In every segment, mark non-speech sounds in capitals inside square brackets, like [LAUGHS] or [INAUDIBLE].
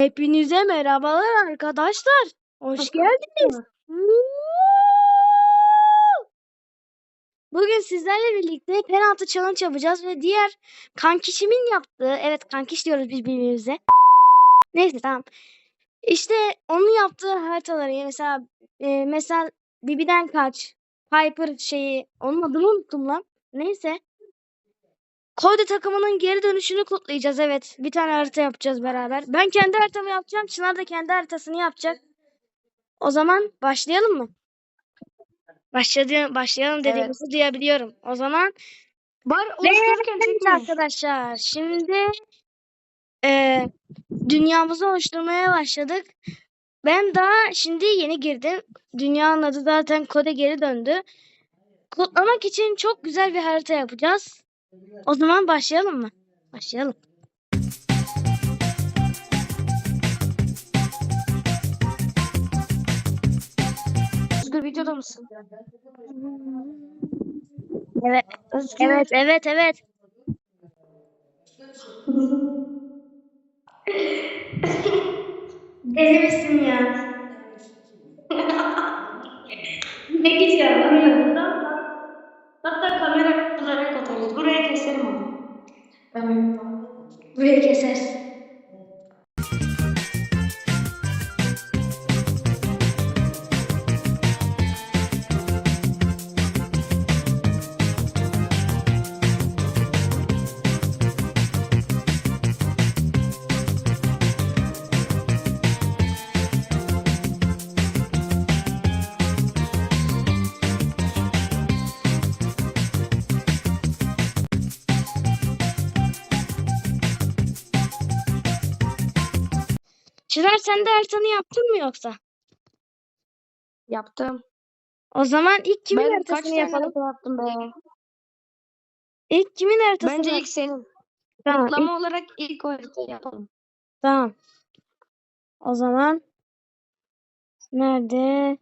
Hepinize merhabalar arkadaşlar. Hoş geldiniz. Bugün sizlerle birlikte penaltı challenge yapacağız ve diğer kankişimin yaptığı, evet kankiş diyoruz biz birbirimize. Neyse tamam. İşte onun yaptığı haritaları mesela e, mesela Bibi'den kaç, Piper şeyi, onun adını unuttum lan. Neyse. Cody takımının geri dönüşünü kutlayacağız evet. Bir tane harita yapacağız beraber. Ben kendi haritamı yapacağım. Çınar da kendi haritasını yapacak. O zaman başlayalım mı? Başladı, başlayalım dediğimizi duyabiliyorum. O zaman Var Ve oluştururken evet arkadaşlar şimdi eee, dünyamızı oluşturmaya başladık. Ben daha şimdi yeni girdim. Dünyanın adı zaten kode geri döndü. Kutlamak için çok güzel bir harita yapacağız. O zaman başlayalım mı? Başlayalım. Özgür videoda mısın? Evet, Özgür. evet, evet, evet. Deli misin ya? Ne gideceğim? Buraya various Çınar sen de haritanı yaptın mı yoksa? Yaptım. O zaman ilk kimin ben kaç haritasını tane yapalım? harita yaptım be? İlk kimin haritasını Bence ilk senin. Tamam, ilk- Kutlama olarak ilk harita yapalım. tamam. O zaman nerede?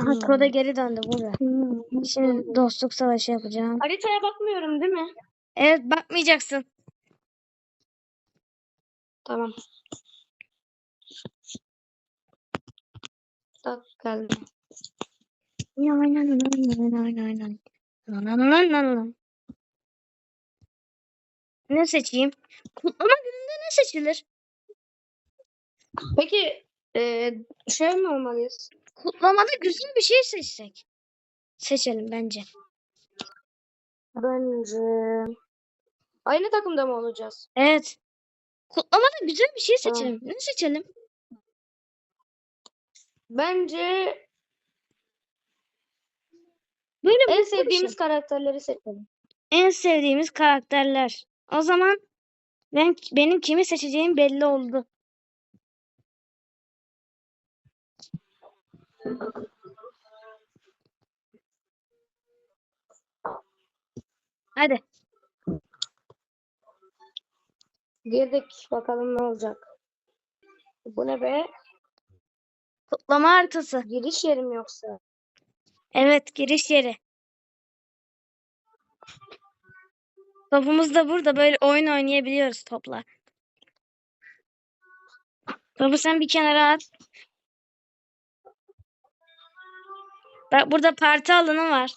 Aha koda geri döndü burada. Şimdi dostluk savaşı yapacağım. Haritaya bakmıyorum değil mi? Evet bakmayacaksın. Tamam. Tak geldi. Ne seçeyim? Kutlama gününde ne seçilir? Peki e, şey mi olmalıyız? Kutlamada güzel bir şey seçsek. Seçelim bence. Bence aynı takımda mı olacağız? Evet. Kutlamada güzel bir şey seçelim. Ne seçelim? Bence Böyle en mutlu bir sevdiğimiz şey. karakterleri seçelim. en sevdiğimiz karakterler. O zaman ben benim kimi seçeceğim belli oldu. Hadi. Girdik bakalım ne olacak. Bu ne be? Kutlama haritası. Giriş yerim yoksa? Evet, giriş yeri. Topumuz da burada. Böyle oyun oynayabiliyoruz topla. Topu sen bir kenara at. Bak burada parti alanı var.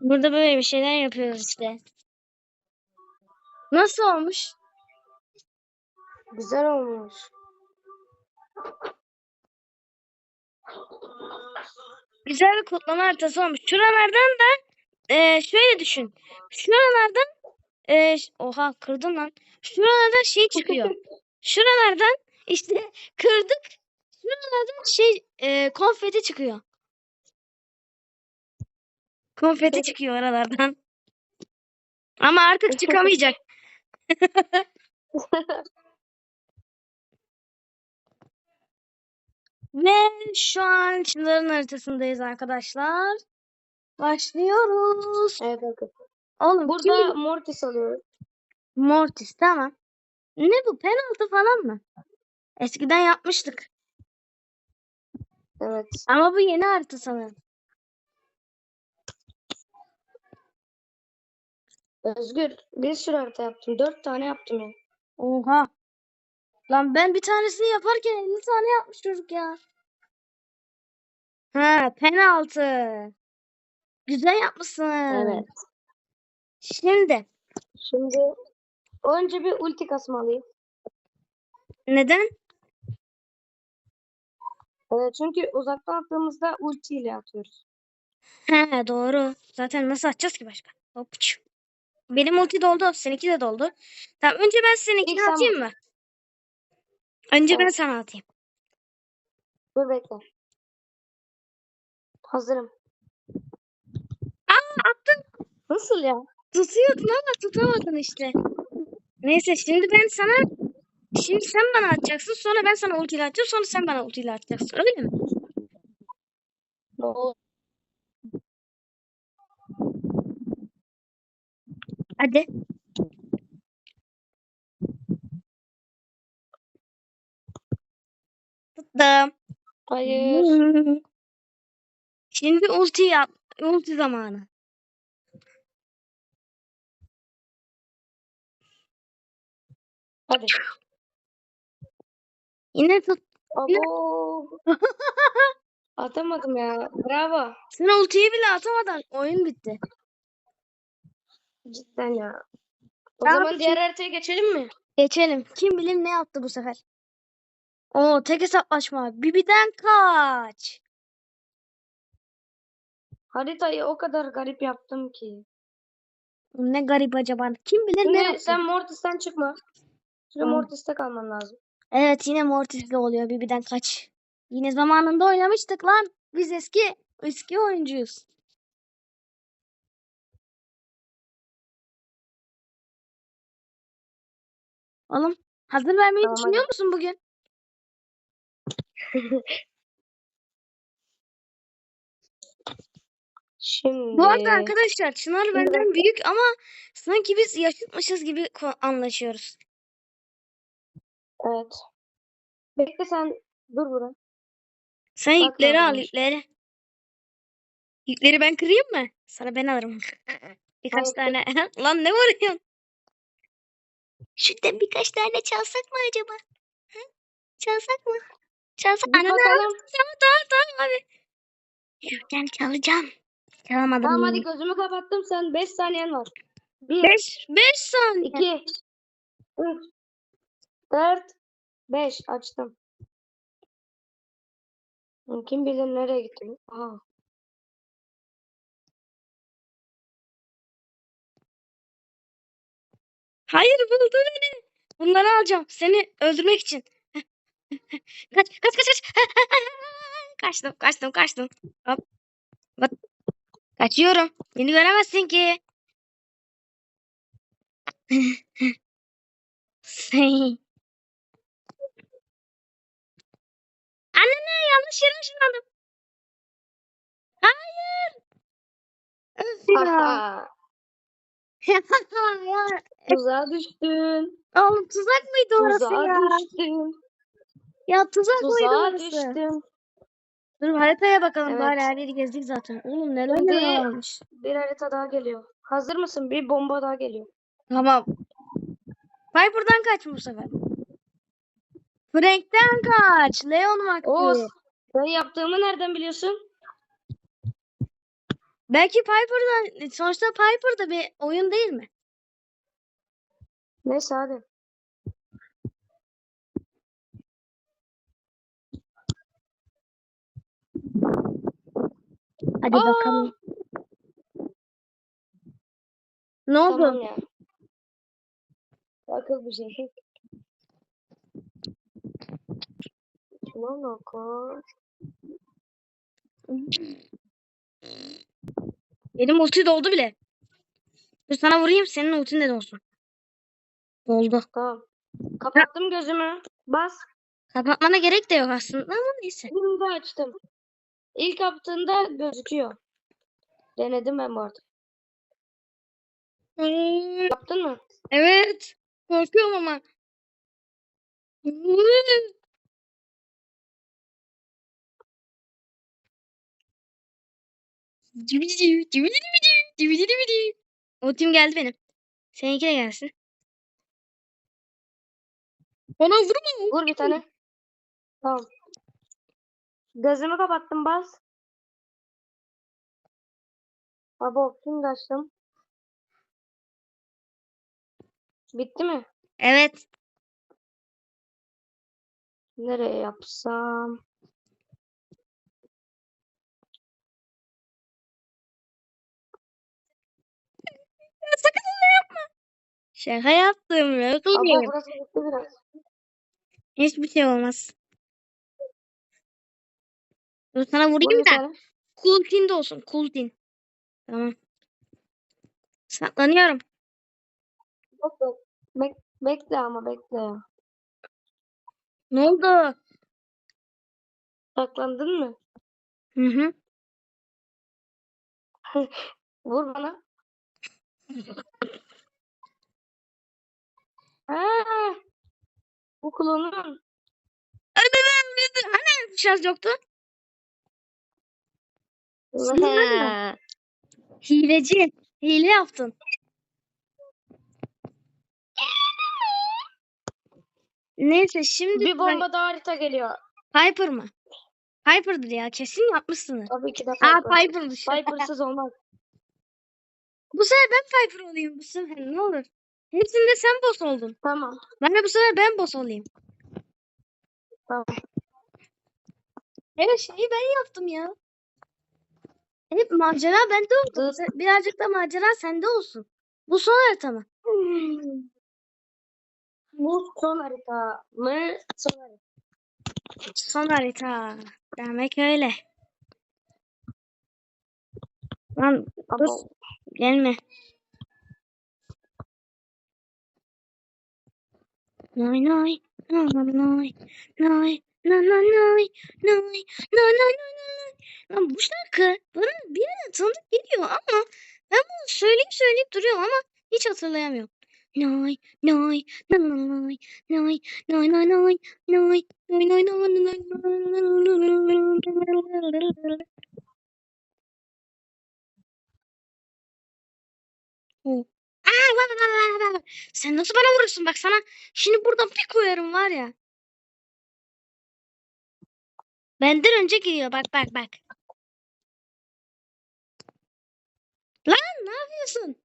Burada böyle bir şeyler yapıyoruz işte. Nasıl olmuş? Güzel olmuş. Güzel bir kutlama haritası olmuş. Şuralardan da e, şöyle düşün. Şuralardan e, oha kırdım lan. Şuralardan şey çıkıyor. [LAUGHS] Şuralardan işte kırdık. Şuralardan şey e, konfeti çıkıyor. Konfeti çıkıyor oralardan. Ama artık çıkamayacak. [LAUGHS] Ve şu an Çınar'ın haritasındayız arkadaşlar. Başlıyoruz. Evet bakın. Oğlum Burada kimin- Mortis alıyoruz. Mortis tamam. Ne bu penaltı falan mı? Eskiden yapmıştık. Evet. Ama bu yeni harita sanırım. Özgür bir sürü harita yaptım. Dört tane yaptım yani. Oha. Lan ben bir tanesini yaparken 50 tane yapmış çocuk ya. Ha penaltı. Güzel yapmışsın. Evet. Şimdi Şimdi önce bir ulti kasmalıyım. neden? Evet, çünkü uzaktan attığımızda ulti ile atıyoruz. He doğru. Zaten nasıl atacağız ki başka? Hop. Benim ulti doldu. Seninki de doldu. Tamam önce ben seninkini İlk atayım mı? Önce ben sana atayım. Dur bekle. Hazırım. Aa attım. Nasıl ya? Tutuyordun ama tutamadın işte. Neyse şimdi ben sana şimdi sen bana atacaksın. Sonra ben sana ultiyle atacağım. Sonra sen bana ultiyle atacaksın. Öyle mi? Ne oldu? Hadi. Tuttum. Hayır. [LAUGHS] Şimdi ulti yap. Ulti zamanı. Hadi. Yine tut. Abo. [LAUGHS] Atamadım ya. Bravo. Sen ultiyi bile atamadın. Oyun bitti. Cidden ya. O Ne zaman yapayım? diğer haritaya geçelim mi? Geçelim. Kim bilir ne yaptı bu sefer. Oo tek hesaplaşma. Bibi'den kaç. Haritayı o kadar garip yaptım ki. Ne garip acaba. Kim bilir ne Şimdi yaptı. sen Mortis'ten çıkma. Şimdi Tamam. Mortis'te kalman lazım. Evet yine Mortis'le oluyor Bibi'den kaç. Yine zamanında oynamıştık lan. Biz eski eski oyuncuyuz. Oğlum hazır vermeyi Tamam, düşünüyor hadi. musun bugün? [LAUGHS] Şimdi Bu arada arkadaşlar Çınar Şimdi benden büyük ama sanki biz yaşıtmışız gibi anlaşıyoruz. evet. Bekle sen dur burada. Sen Bak yükleri al yükleri. Yükleri ben kırayım mı? Sana ben alırım. [LAUGHS] Birkaç Hayır, tane. [LAUGHS] Lan ne vuruyorsun? Şuradan birkaç tane çalsak mı acaba? Hı? Çalsak mı? Çalsak. Ananı bakalım. Tamam tamam tamam abi. Şuradan çalacağım. Çalamadım. Tamam hadi gözümü kapattım. Sen 5 saniyen var. 1, Beş, beş saniye. 2, 3, 4, 5 açtım. Kim bilir nereye gitti? Aha. Hayır buldu beni. Bunları alacağım. Seni öldürmek için. kaç kaç kaç kaç. [LAUGHS] kaçtım kaçtım kaçtım. Hop. Hop. Kaçıyorum. Beni göremezsin ki. [LAUGHS] Şey. Annene yanlış yere ışınlandım. Hayır. Öf. [LAUGHS] Tuzağa düştün. Oğlum tuzak mıydı orası Tuzağa ya? düştün. Ya tuzak mıydı Tuzağa orası? düştün. Dur haritaya bakalım Evet. bari her yeri gezdik zaten. Oğlum neler Şimdi- neler varmış. Bir harita daha geliyor. Hazır mısın? Bir bomba daha geliyor. Tamam. Piper'dan kaç bu sefer. Frank'ten kaç. Leon vakti. Oğuz. Ben yaptığımı nereden biliyorsun? Belki Piper'dan sonuçta Piper da bir oyun değil mi? Neyse hadi. Hadi Aa! bakalım. Ne oldu? Tamam ya. Akıl bir şey. Monaco. [LAUGHS] Benim ulti doldu bile. Dur sana vurayım senin ultin de dolsun. Doldu. Tamam. Kapattım gözümü. Bas. Kapatmana gerek de yok aslında ama neyse. Şimdi de açtım. İlk yaptığında gözüküyor. Denedim ben bu arada. Hmm, Yaptın mı? Evet. Korkuyorum ama. Ultim geldi benim. Seninki de gelsin. Bana vurma. Vur bir tane. Tamam. Gözümü kapattım bas. Abo şimdi açtım. Bitti mi? Evet. Nereye yapsam? Sakın öyle yapma. Şaka yaptım. Burası bitti biraz. Hiçbir şey olmaz. Dur sana Vur vurayım da. tane. Kultin de olsun. Kultin. Tamam. Saklanıyorum. Bekle. Bek bekle ama bekle. Ne oldu? Saklandın mı? Hı hı. [LAUGHS] Vur bana. Ha, bu klonun. Hani şarj yoktu? Hileci. Hile yaptın. Neyse şimdi Bir bomba daha harita geliyor. Piper mı? Piper'dır ya. Kesin yapmışsınız. Tabii ki de Aa Piper. Piper'mış. Piper'sız olmaz. Bu sefer ben Piper olayım bu sefer ne olur. Hepsinde sen boss oldun. Tamam. Ben de bu sefer ben boss olayım. Tamam. Her şeyi ben yaptım ya. Hep macera bende oldu. Birazcık da macera sende olsun. Bu son harita mı? Bu son harita mı? Son harita. Son harita. Demek öyle. Lan dur. Gelme. Nay nay. Nay nay nay. Nay nay nay nay. Nay nay nay nay. Lan bu şarkı bana birine tanıdık geliyor ama ben bunu söyleyip söyleyip duruyorum ama hiç hatırlayamıyorum. Nay nay nay nay nay nay nay nay nay nay nay nay nay nay Oo. Aa, bak, bak, bak, bak. Sen nasıl bana vurursun? Bak sana şimdi buradan bir koyarım var ya. Benden önce geliyor. Bak bak bak. Lan ne yapıyorsun?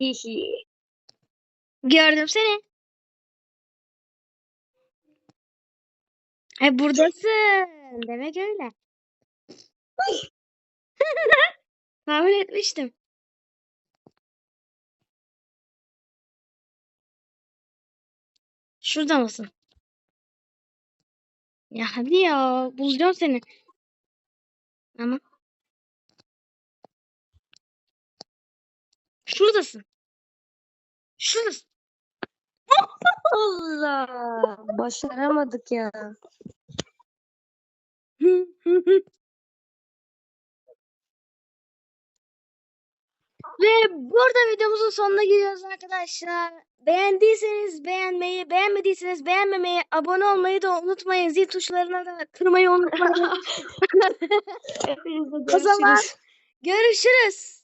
Hihi. [LAUGHS] Gördüm seni. Ay buradasın. Demek öyle. [LAUGHS] Tahmin etmiştim. Şurada mısın? Ya hadi ya. Bulacağım seni. Ama. Şuradasın. Şuradasın. [LAUGHS] Allah. Başaramadık ya. [LAUGHS] Ve burada videomuzun sonuna geliyoruz arkadaşlar. Beğendiyseniz beğenmeyi, beğenmediyseniz beğenmemeyi, abone olmayı da unutmayın. Zil tuşlarına da kırmayı unutmayın. [LAUGHS] [LAUGHS] O zaman görüşürüz.